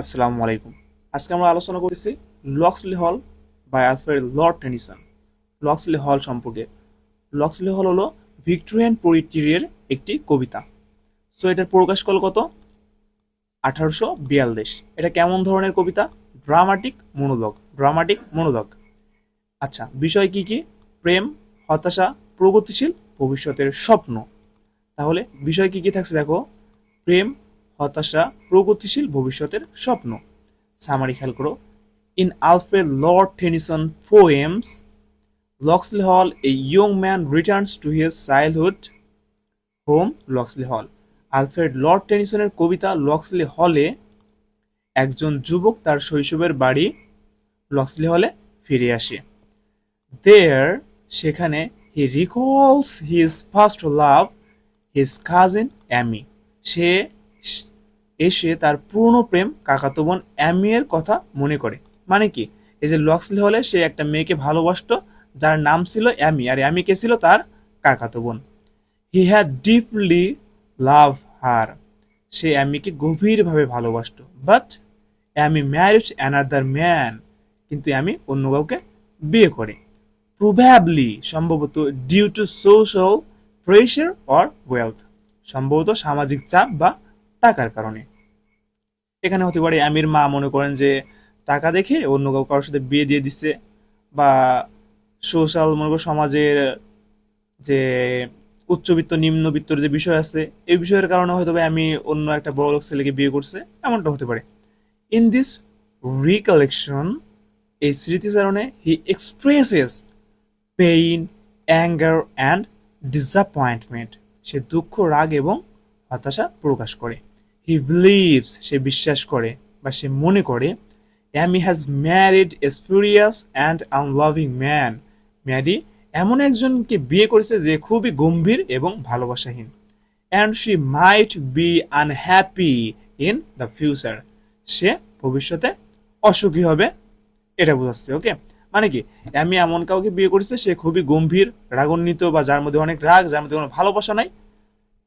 আসসালামু আলাইকুম। আজকে আমরা আলোচনা করতেছি Locksley Hall by Alfred Lord Tennyson. Locksley Hall সম্পর্কে। লক্সলি হল হলো ভিক্টোরিয়ান পোয়েট্রির একটি কবিতা। সো এটার প্রকাশ কল কত? আঠারোশো বিয়াল্লিশ। এটা কেমন ধরনের কবিতা? Dramatic monologue. Dramatic monologue. আচ্ছা বিষয় কি কি? প্রেম, হতাশা, প্রগতিশীল ভবিষ্যতের স্বপ্ন। তাহলে বিষয় কি কি থাকছে দেখো? প্রেম হতাশা প্রগতিশীল ভবিষ্যতের স্বপ্ন। সামারি খেয়াল করো in Alfred Lord Tennyson poems Locksley Hall a young man returns to his childhood home Locksley Hall Alfred Lord টেনিসনের কবিতা লক্সলি হলে একজন যুবক তার শৈশবের বাড়ি লক্সলি হলে ফিরে আসে। দেয়ার সেখানে he recalls his first love his cousin Amy সে এসে তার পুরনো প্রেম কাকাতো বোন অ্যামিয়ের কথা মনে করে। মানে কি? এই যে লক্সলি হলে সে একটা মেয়েকে ভালোবাসতো, যার নাম ছিল অ্যামি, আর অ্যামি কে ছিল তার কাকাতো বোন। হি হ্যাড ডিপলি লাভ হার সে অ্যামিকে গভীরভাবে ভালোবাসতো। But Amy married another man কিন্তু অ্যামি অন্য কাউকে বিয়ে করে। প্রবাবলি সম্ভবত due to social pressure or wealth সম্ভবত সামাজিক চাপ বা টাকার কারণে। এখানে হতে পারে আমির মা মনে করেন যে, টাকা দেখে অন্য কাউ কারোর সাথে বিয়ে দিয়ে দিচ্ছে বা সোশ্যাল মনে করো সমাজের যে উচ্চবিত্ত, নিম্নবিত্তর যে বিষয় আছে, এই বিষয়ের কারণে হয়তো আমি অন্য একটা বড় লোক ছেলেকে বিয়ে করছে, এমনটা হতে পারে। ইন দিস রিকালেকশন এই স্মৃতিচারণে he expresses pain anger and disappointment সে দুঃখ, রাগ এবং হতাশা প্রকাশ করে। হি বিলিভস সে বিশ্বাস করে বা সে মনে করে Amy has married a furious and unloving man marry এমন একজনকে বিয়ে করেছে যে খুবই গম্ভীর এবং ভালোবাসাহীন। And she might be unhappy in the future সে ভবিষ্যতে অসুখী হবে, এটা বোঝাচ্ছে ওকে মানে কি আমি এমন কাউকে বিয়ে করেছে, সে খুবই গম্ভীর, রাগান্বিত বা যার মধ্যে অনেক রাগ, যার মধ্যে কোনো ভালোবাসা নাই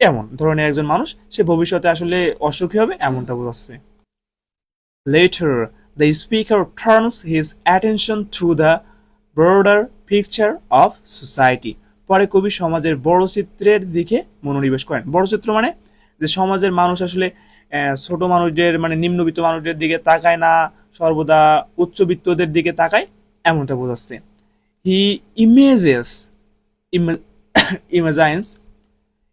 এমন ধরনের একজন মানুষ, সে ভবিষ্যতে আসলে অসুখী হবে এমনটা বোঝাচ্ছে। Later the speaker turns his attention to the broader picture of society পরে কবি সমাজের বড় চিত্রের দিকে মনোনিবেশ করেন। বড় চিত্র মানে যে সমাজের মানুষ আসলে ছোট মানুষদের মানে নিম্নবিত্ত মানুষদের দিকে তাকায় না, সর্বদা উচ্চবিত্তদের দিকে তাকায়, এমনটা বোঝাচ্ছে। He images imagines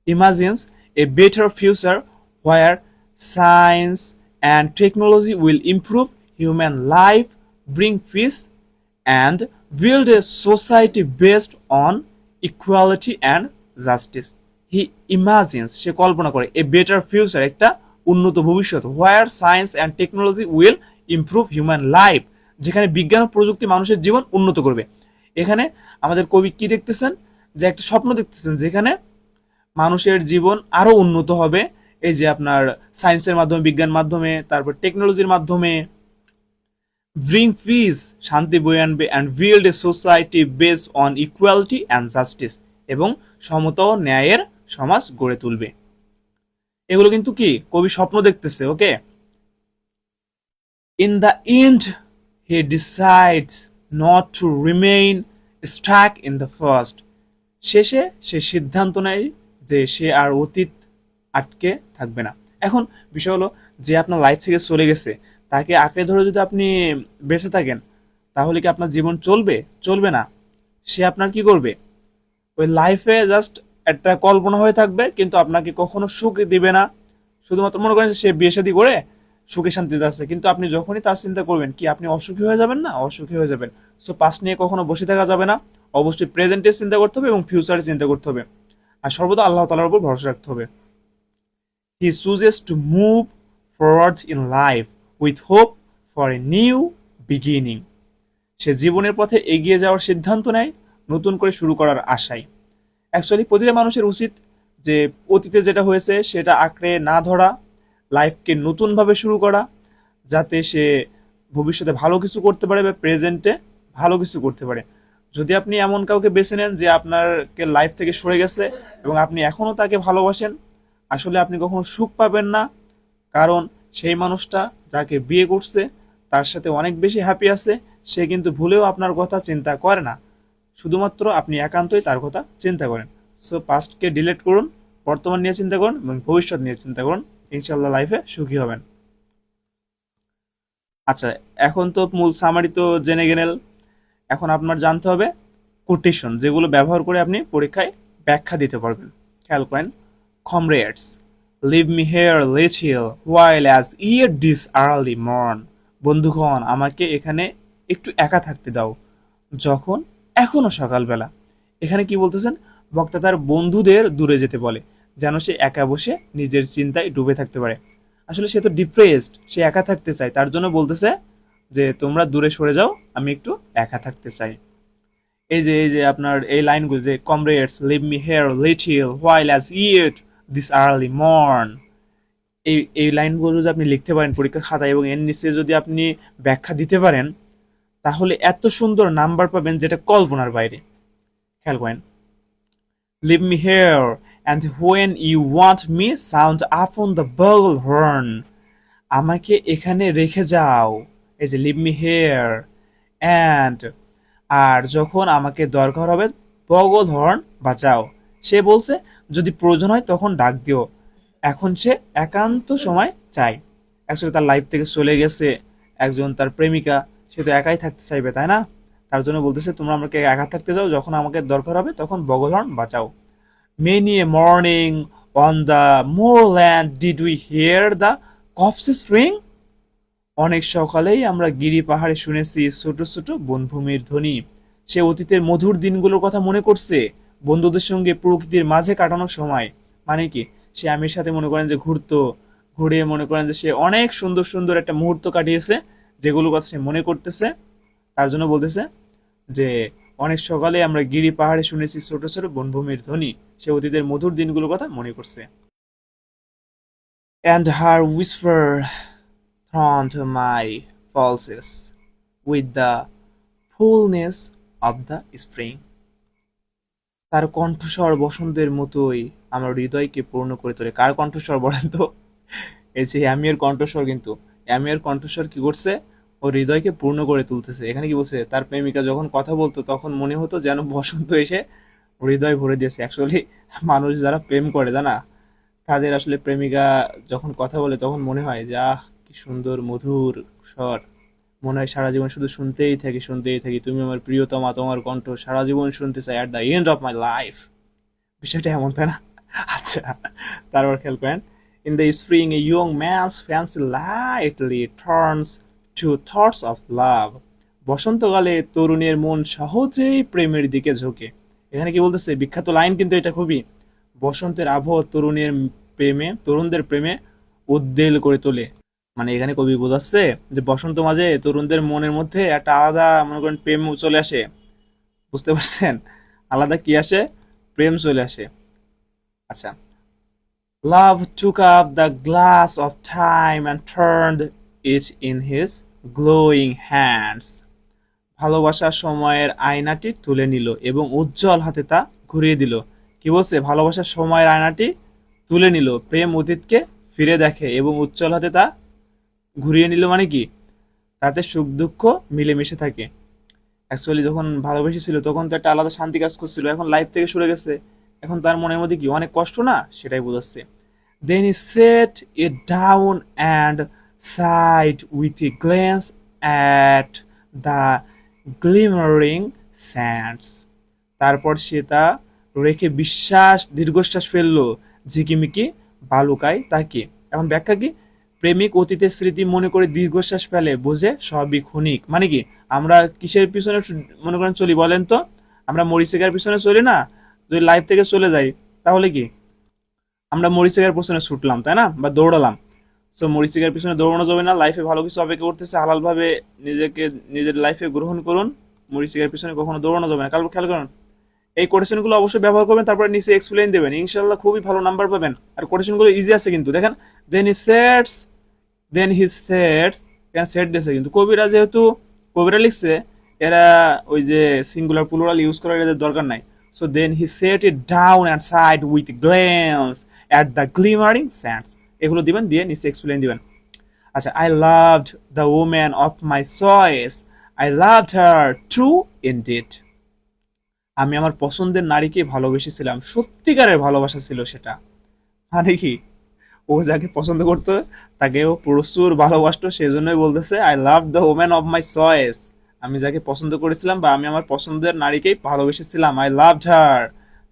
imagines a better future where science and technology will improve human life, bring peace, and build a society based on equality and justice. He imagines সে কল্পনা করে a better future একটা উন্নত ভবিষ্যৎ where science and technology will improve human life যেখানে বিজ্ঞান প্রযুক্তি মানুষের জীবন উন্নত করবে এখানে আমাদের কবি কি দেখতেছেন যে একটা স্বপ্ন দেখতেছেন যেখানে মানুষের জীবন আরও উন্নত হবে। এই যে আপনার সায়েন্সের মাধ্যমে, বিজ্ঞান মাধ্যমে, তারপর টেকনোলজির মাধ্যমে। ব্রিং পিস শান্তি বয়ে আনবে and build a society base on equality and justice এবং সমতা ও ন্যায়ের সমাজ গড়ে তুলবে। এগুলো কিন্তু কি? কবি স্বপ্ন দেখতেছে okay in the end he decides not to remain struck in the first শেষে সে সিদ্ধান্ত নেয় যে সে আর অতীত আটকে থাকবে না। এখন বিষয় হলো যে আপনার লাইফ থেকে চলে গেছে, তাকে আঁকড়ে ধরে যদি আপনি বেঁচে থাকেন, তাহলে কি আপনার জীবন চলবে? চলবে না। সে আপনার কি করবে? ওই লাইফে জাস্ট একটা কল্পনা হয়ে থাকবে, কিন্তু আপনাকে কখনো সুখ দিবে না। শুধুমাত্র মনে করেন সে বিয়ে শাদী করে সুখে শান্তিতে আছে, কিন্তু আপনি যখনই তার চিন্তা করবেন কি আপনি অসুখী হয়ে যাবেন না? অসুখী হয়ে যাবেন। সো পাস্ট নিয়ে কখনো বসে থাকা যাবে না। অবশ্যই প্রেজেন্টে চিন্তা করতে হবে এবং ফিউচারে চিন্তা করতে হবে। আর সর্বদা আল্লাহ তালার উপর ভরসা রাখতে হবে। He chooses to move forward in life with hope for a new beginning সে জীবনের পথে এগিয়ে যাওয়ার সিদ্ধান্ত নেয়, নতুন করে শুরু করার আশায়। অ্যাকচুয়ালি প্রতিটা মানুষের উচিত যে অতীতে যেটা হয়েছে সেটা আঁকড়ে না ধরা লাইফকে নতুনভাবে শুরু করা, যাতে সে ভবিষ্যতে ভালো কিছু করতে পারে বা প্রেজেন্টে ভালো কিছু করতে পারে। যদি আপনি এমন কাউকে বেছে নেন যে আপনারকে লাইফ থেকে সরে গেছে এবং আপনি এখনও তাকে ভালোবাসেন, আসলে আপনি কখনো সুখ পাবেন না। কারণ সেই মানুষটা যাকে বিয়ে করছে, তার সাথে অনেক বেশি হ্যাপি আছে, সে কিন্তু ভুলেও আপনার কথা চিন্তা করে না। শুধুমাত্র আপনি একান্তই তার কথা চিন্তা করেন। সো পাস্টকে ডিলিট করুন, বর্তমান নিয়ে চিন্তা করুন এবং ভবিষ্যৎ নিয়ে চিন্তা করুন। ইনশাল্লাহ লাইফে সুখী হবেন। আচ্ছা এখন তো মূল সামারি তো জেনে গেলেন। এখন আপনার জানতে হবে কোটেশন যেগুলো ব্যবহার করে আপনি পরীক্ষায় ব্যাখ্যা দিতে পারবেন। খেয়াল করেন comrades leave me here let hill while as year this early morn বন্ধুগণ, আমাকে এখানে একটু একা থাকতে দাও। যখন এখনও সকালবেলা। এখানে কি বলতেছেন? বক্তা তার বন্ধুদের দূরে যেতে বলে, যেন সে একা বসে নিজের চিন্তায় ডুবে থাকতে পারে। আসলে সে তো ডিপ্রেসড সে একা থাকতে চায়, তার জন্য বলতেছে যে তোমরা দূরে সরে যাও, আমি একটু একা থাকতে চাই। এই যে এই যে আপনার এই লাইনগুলো যে comrades leave me here little while as it this early morn এই এই লাইনগুলো যদি আপনি লিখতে পারেন পরীক্ষার খাতায় এবং এর নিচে যদি আপনি ব্যাখ্যা দিতে পারেন, তাহলে এত সুন্দর নাম্বার পাবেন যেটা কল্পনার বাইরে। খেয়াল করেন। Leave me here and when you want me sound up on the ball horn আমাকে এখানে রেখে যাও। এই যে লিভ মি হেয়ার অ্যান্ড আর যখন আমাকে দরকার হবে বগল হর্ন বাঁচাও। সে বলছে, যদি প্রয়োজন হয় তখন ডাক দিও। এখন সে একান্ত সময় চাই অ্যাকচুয়ালি তার লাইফ থেকে চলে গেছে একজন তার প্রেমিকা, সে তো একাই থাকতে চাইবে, তাই না? তার জন্য বলতেছে, তোমরা আমাকে একা থাকতে যাও যখন আমাকে দরকার হবে তখন বগল বাঁচাও। Many a morning on the moor land did we hear the copse spring অনেক সকালেই আমরা গিরি পাহাড়ে শুনেছি ছোট ছোট বনভূমির ধ্বনি। সে অতীতের মধুর দিনগুলোর কথা মনে করছে বন্ধুদের সঙ্গে প্রকৃতির মাঝে কাটানোর সময়। মানে কি? সে আমির সাথে মনে করেন যে ঘুরতো, ঘুরে মনে করেন যে সে অনেক সুন্দর সুন্দর একটা মুহূর্ত কাটিয়েছে যেগুলো কথা সে মনে করতেছে। তার জন্য বলতেছে যে, অনেক সকালে আমরা গিরি পাহাড়ে শুনেছি ছোট ছোট বনভূমির ধ্বনি। সে অতীতের মধুর দিনগুলোর কথা মনে করছে। And her whisper thronged my pulses with the fullness of the spring. তার কণ্ঠস্বর বসন্তের মতোই, আমার হৃদয়কে পূর্ণ করে তোলে। কার কণ্ঠস্বর বলেন তো? এই যে অ্যামিয়ার কণ্ঠস্বর কিন্তু। অ্যামিয়ার কণ্ঠস্বর কি করছে? ও হৃদয়কে পূর্ণ করে তুলতেছে। এখানে কি বলছে? তার প্রেমিকা যখন কথা বলতো, তখন মনে হতো যেন বসন্ত এসে হৃদয় ভরে দিয়েছে। অ্যাকচুয়ালি মানুষ যারা প্রেম করে, জানা? তাদের আসলে প্রেমিকা যখন কথা বলে, তখন মনে হয় যে, আহ কি সুন্দর, মধুর স্বর। মনে হয় সারা জীবন শুধু শুনতেই থাকি শুনতেই থাকি। তুমি আমার প্রিয়তমা, তোমার কণ্ঠ সারা জীবন শুনতে চাই at the end of my life বিষয়টা এমন, তাই না? আচ্ছা তারপর খেয়াল করেন। In the spring a young man's fancy lightly turns to thoughts of love বসন্তকালে তরুণের মন সহজেই প্রেমের দিকে ঝোঁকে। এখানে কি বলতেছে? বিখ্যাত লাইন কিন্তু এটা খুবই। বসন্তের আবহ তরুণের প্রেমে, তরুণদের প্রেমে উদ্বেল করে তোলে। মানে এখানে কবি বোঝাচ্ছে যে বসন্ত মাঝে তরুণদের মনের মধ্যে একটা আলাদা, মনে করেন, প্রেম চলে আসে। বুঝতে পারছেন? আলাদা কি আসে? প্রেম চলে আসে। আচ্ছা। Love took up the glass of time and turned it in his glowing hands ভালোবাসার সময়ের আয়নাটি তুলে নিল এবং উজ্জ্বল হাতে তা ঘুরিয়ে দিল। কি বলছে? ভালোবাসার সময়ের আয়নাটি তুলে নিল। প্রেম অতীতকে ফিরে দেখে এবং উজ্জ্বল হাতে তা ঘুরিয়ে নিল মানে কি? তাতে সুখ, দুঃখ মিলেমিশে থাকে। অ্যাকচুয়ালি যখন ভালোবেসেছিল তখন তো একটা আলাদা শান্তি কাজ করছিল। এখন লাইফ থেকে সরে গেছে। এখন তার মনের মধ্যে কি অনেক কষ্ট না? সেটাই বোঝাচ্ছে। Then he set a down and side with a glance at the glimmering sands তারপর সে তা রেখে বিশ্বাস, দীর্ঘশ্বাস ফেলল। ঝিকিমিকি, বালুকায় তাকে। এখন ব্যাখ্যা কি? প্রেমিক অতীতের স্মৃতি মনে করে দীর্ঘশ্বাস ফেলে, বোঝে সবই ক্ষণিক। মানে কি? আমরা কিসের পিছনে মনে করেন চলি বলেন তো? আমরা মরিচিকার পিছনে চলি না? যদি লাইফ থেকে চলে যাই, তাহলে কি? আমরা মরিচিকার পিছনে ছুটলাম, তাই না? বা দৌড়ালাম। সো মরিচিকার পিছনে দৌড়ানো যাবে না লাইফে ভালো কিছু অপেক্ষা করতেছে, হালালভাবে নিজেকে, নিজের লাইফে গ্রহণ করুন। মরিচিকার পিছনে কখনো দৌড়ানো যাবে না। কাল খেয়াল করুন, এই কোটেশনগুলো অবশ্যই ব্যবহার করবেন, তারপরে নিচে এক্সপ্লেন দেবেন। ইনশাল্লাহ খুবই ভালো নাম্বার পাবেন। আর কোটেশনগুলো ইজি আছে কিন্তু, দেখেন? Then he sets then he sets এখানে সেট দিয়েছে কিন্তু কবিরা যেহেতু কবিরা লিখছে, এরা ওই যে সিঙ্গুলার প্লুরাল ইউজ করার এদের দরকার নাই। So then he set it down and side with glance at the glimmering sands এগুলো দিবেন, দিয়ে নিচে এক্সপ্লেন দিবেন। আচ্ছা I loved the woman of my choice I loved her true indeed আমি আমার পছন্দের নারীকে ভালোবেসেছিলাম। সত্যিকারের ভালোবাসা ছিল সেটা। মানে কি? ও যাকে পছন্দ করতো তাকে ও প্রচুর ভালোবাসতো সেই জন্যই বলতেছে I love the woman of my choice আমি যাকে পছন্দ করেছিলাম বা আমি আমার পছন্দের নারীকেই ভালোবেসেছিলাম I love her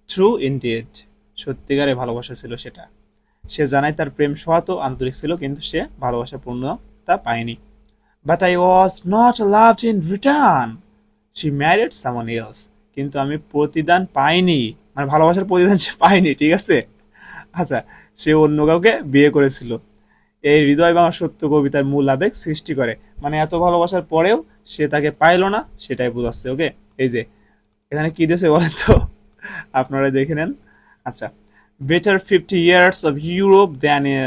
true indeed সত্যিকারে ভালোবাসা ছিল সেটা। সে জানায় তার প্রেম সহাত আন্তরিক ছিল, কিন্তু সে ভালোবাসা পূর্ণতা পায়নি। But I was not love in return she married someone else কিন্তু আমি প্রতিদান পাইনি। মানে ভালোবাসার প্রতিদান সে পায়নি, ঠিক আছে? আচ্ছা সে অন্য কাউকে বিয়ে করেছিল। এই হৃদয় ভাঙা সত্য কবিতার মূল আবেগ সৃষ্টি করে। মানে এত ভালোবাসার পরেও সে তাকে পাইলো না, সেটাই বোঝাচ্ছে, ওকে? এই যে, এখানে কি দিয়েছে বলেন তো? আপনারা দেখে নেন। আচ্ছা better fifty years of Europe than a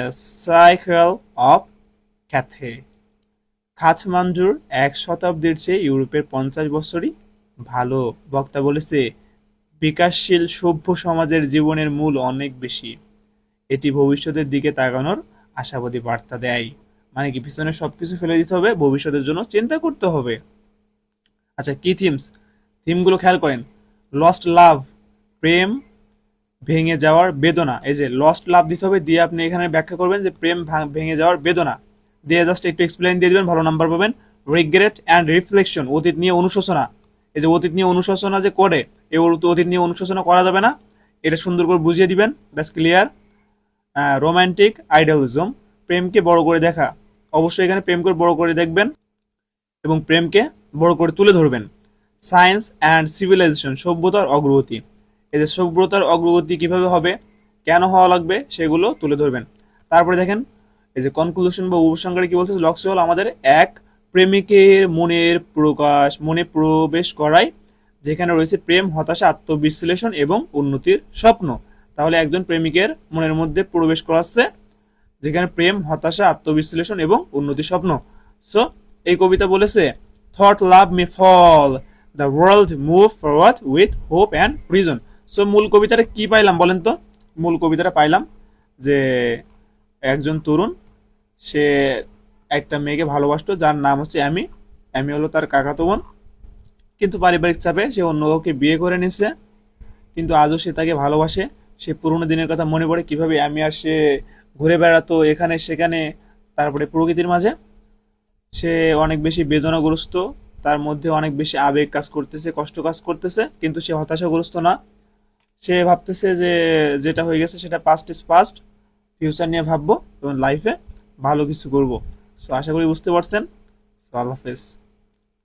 cycle of Cathay কাঠমান্ডুর এক শতাব্দীর চেয়ে ইউরোপের পঞ্চাশ বছরই ভালো। বক্তা বলেছে, বিকাশশীল সভ্য সমাজের জীবনের মূল অনেক বেশি। এটি ভবিষ্যতের দিকে তাকানোর আশাবাদী বার্তা দেয়। মানে কি, পিছনে সবকিছু ফেলে দিতে হবে, ভবিষ্যতের জন্য চিন্তা করতে হবে। আচ্ছা কি থিমস? থিমগুলো খেয়াল করেন। লস্ট লাভ প্রেম, ভেঙে যাওয়ার বেদনা। এই যে লস্ট লাভ দিতে হবে দিয়ে আপনি এখানে ব্যাখ্যা করবেন যে প্রেম ভাঙ- যাওয়ার বেদনা। দিয়ে জাস্ট একটু এক্সপ্লেন দিয়ে দিবেন, ভালো নাম্বার পাবেন। রিগ্রেট অ্যান্ড রিফ্লেকশন অতীত নিয়ে অনুশোচনা। এই যে, অতীত নিয়ে অনুশোচনা যে করে এই অতীত নিয়ে অনুশোচনা করা যাবে না। এটা সুন্দর করে বুঝিয়ে দিবেন, ব্যাস ক্লিয়ার রোমান্টিক আইডালিজম প্রেমকে বড় করে দেখা। অবশ্যই এখানে প্রেমকে বড় করে দেখবেন এবং প্রেমকে বড় করে তুলে ধরবেন। সায়েন্স অ্যান্ড সিভিলাইজেশন সভ্যতার অগ্রগতি। যে সভ্যতার অগ্রগতি কীভাবে হবে, কেন হওয়া লাগবে, সেগুলো তুলে ধরবেন। তারপরে দেখেন, এই যে কনক্লুশন বা উপসংহারে কি বলছে, লক্ষ্য হল আমাদের এক প্রেমিকের মনের প্রকাশ, মনে প্রবেশ করাই, যেখানে রয়েছে প্রেম, হতাশা, আত্মবিশ্লেষণ এবং উন্নতির স্বপ্ন। তাহলে একজন প্রেমিকের মনের মধ্যে প্রবেশ করাচ্ছে, যেখানে প্রেম, হতাশা, আত্মবিশ্লেষণ এবং উন্নতির স্বপ্ন। সো এই কবিতা বলেছে thought love may fall the world move forward with hope and prison so মূল কবিতাটা কি পাইলাম বলেন তো? মূল কবিতাটা পাইলাম যে, একজন তরুণ, সে একটা মেয়েকে ভালোবাসতো, যার নাম হচ্ছে অ্যামি। অ্যামি হলো তার কাকাতো বোন। কিন্তু পারিবারিক চাপে সে অন্য কাউকে বিয়ে করে নিচ্ছে কিন্তু আজও সে তাকে ভালোবাসে। সে পুরোনো দিনের কথা মনে পড়ে কীভাবে আমি আর সে ঘুরে বেড়াতো এখানে, সেখানে, তারপরে প্রকৃতির মাঝে। সে অনেক বেশি বেদনাগ্রস্ত, তার মধ্যে অনেক বেশি আবেগ কাজ করতেছে, কষ্ট কাজ করতেছে, কিন্তু সে হতাশাগ্রস্ত না। সে ভাবতেছে যে যেটা হয়ে গেছে সেটা পাস্ট ইজ পাস্ট ফিউচার নিয়ে ভাববো এবং লাইফে ভালো কিছু করব। সো আশা করি বুঝতে পারছেন। সো আল্লাহ হাফেজ।